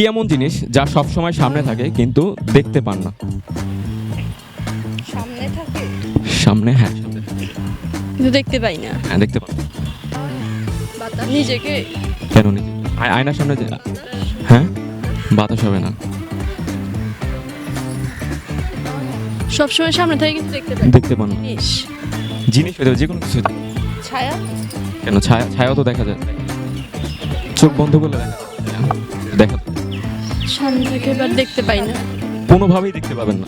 কি এমন জিনিস যা সব সময় সামনে থাকে কিন্তু দেখতে পান না সামনে থাকে সামনে হ্যাঁ সামনে থাকে। কিন্তু দেখতে পাই না হ্যাঁ দেখতে পান বাতাস নিজেকে কেন নিজে আয়- আয়নার সামনে যে হ্যাঁ বাতাস হবে না সবসময় সামনে থাকে কিন্তু দেখতে পাই না। দেখতে পান না জিনিস জিনিস হতে যে কোনো কিছু হতে পারে। ছায়া কেন ছায়া ছায়াও তো দেখা যায় চোখ বন্ধ করলে দেখা যায় দেখা সামনে থাকে এবার দেখতে পাই না। কোনোভাবেই দেখতে পাবেন না।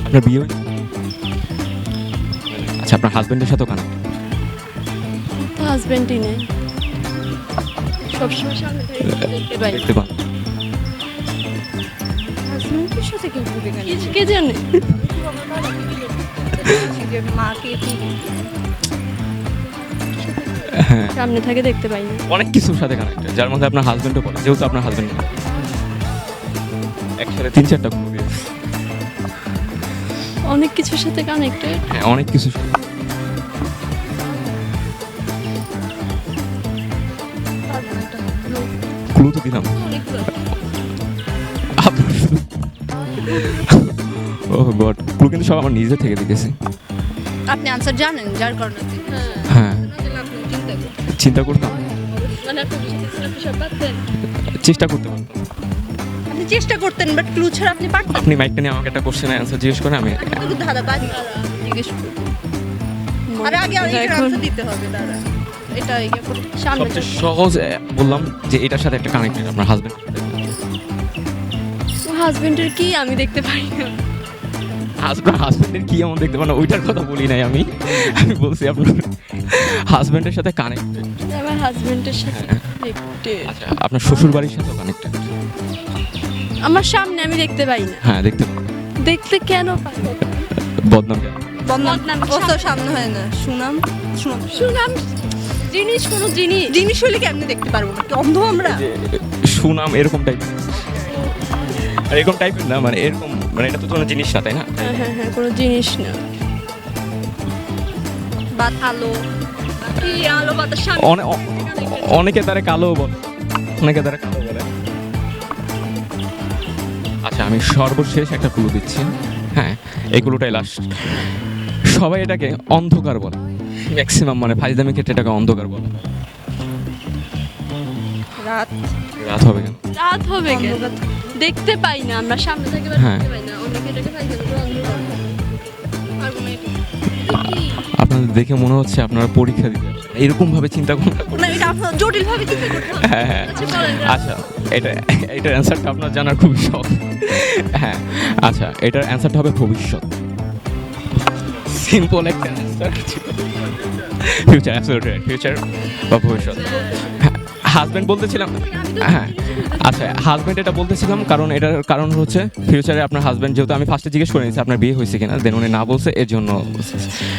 আপনার বিয়ে হয়েছে? আচ্ছা আপনার হাজবেন্ডের সাথেও কানেক্ট? তো হাজবেন্ডই নেই। সবসময় সামনে থাকে দেখতে পাই দেখতে পান? হাজবেন্ডের সাথে কেউ ঘুরে গেল কি- কে জানে মাকে কি? সামনে থাকে দেখতে পাই অনেক কিছুর সাথে কানেক্ট যার মধ্যে আপনার হাজবেন্ডও পড়ে যেহেতু আপনার হাজবেন্ড একসাথে তিন চারটা দিয়েছে। অনেক কিছুর সাথে কানেক্টেড হ্যাঁ অনেক কিছু ক্লু তো দিলাম। ও গড ক্লু কিন্তু সব আমার নিজে থেকে দিতেছি। আপনি আনসার জানেন যার কারণে। হ্যাঁ। চিন্তা করতাম মানে চেষ্টা করতে আপনি চেষ্টা করতেন বাট ক্লু ছাড়া আপনি পারতেন? আপনি মাইকটা নিয়ে আমাকে একটা কোশ্চেনের অ্যান্সার জিজ্ঞেস করে আমি বাদ। জিজ্ঞেস করুন আরে আগে আনসার দিতে হবে দাদা এটা করুন। সামনে সবচেয়ে সহজ বললাম যে এটার সাথে একটা কানেক্টেড আপনার হাজবেন্ড হাজবেন্ডের কি? আমি দেখতে পাই না। আপনার হাজবেন্ডের কি এমন দেখতে পান ওইটার কথা বলি নাই আমি। আমি বলছি আপনার হাজবেন্ডের সাথে কানেক্টেড আমার হাজবেন্ডের সাথে দেখতে আচ্ছা আপনার শ্বশুর বাড়ির সাথেও কানেক্টেড আমার সামনে আমি দেখতে পাই না। হ্যাঁ দেখতে দেখতে কেন পাই না? বদনাম কেন? বদনাম। বদনাম সামনে হয় না। সুনাম সুনাম। শুনলাম জিনিস কোনো জিনিস। জিনিস হলে কি আপনি দেখতে পারব? না অন্ধ আমরা। সুনাম এরকম টাইপের আর এরকম টাইপের না মানে এরকম মানে এটা তো কোনো জিনিস না তাই না? হ্যাঁ হ্যাঁ হ্যাঁ কোনো জিনিস না। বা আলো কি আলো বাতাস সামনে অনেকে তারা কালো বলে। অনেকে তারা কালো বলে। আচ্ছা আমি সর্বশেষ একটা ক্লু দিচ্ছি। হ্যাঁ এই ক্লুটাই লাস্ট সবাই এটাকে অন্ধকার বলে। ম্যাক্সিমাম মানে ফাইজদামি ক্ষেত্রে এটাকে অন্ধকার বলে। রাত। রাত হবে কেন? রাত হবে কেন? দেখতে পাই না আমরা সামনে থেকে হ্যাঁ। দেখতে পাই না। অনেকে এটাকে পাই? আপনাদের দেখে মনে হচ্ছে আপনারা পরীক্ষা দিতে এরকম ভাবে চিন্তা করুন না। এটা আপনার জটিল ভাবে চিন্তা করতে হ্যাঁ হ্যাঁ। আচ্ছা। আচ্ছা এটা এটার অ্যান্সারটা আপনার জানার খুবই শখ। হ্যাঁ আচ্ছা এটার অ্যান্সারটা হবে ভবিষ্যৎ। সিম্পল একটা অ্যান্সার ফিউচার অ্যাবসলিউটলি ফিউচার বা ভবিষ্যৎ। হাজব্যান্ড বলতেছিলাম হ্যাঁ আচ্ছা হাজব্যান্ড এটা বলতেছিলাম কারণ এটার কারণ হচ্ছে ফিউচারে আপনার হাজব্যান্ড যেহেতু আমি ফার্স্টে জিজ্ঞেস করে নিয়েছি, আপনার বিয়ে হয়েছে কিনা? দেন উনি না বলছে, এর জন্য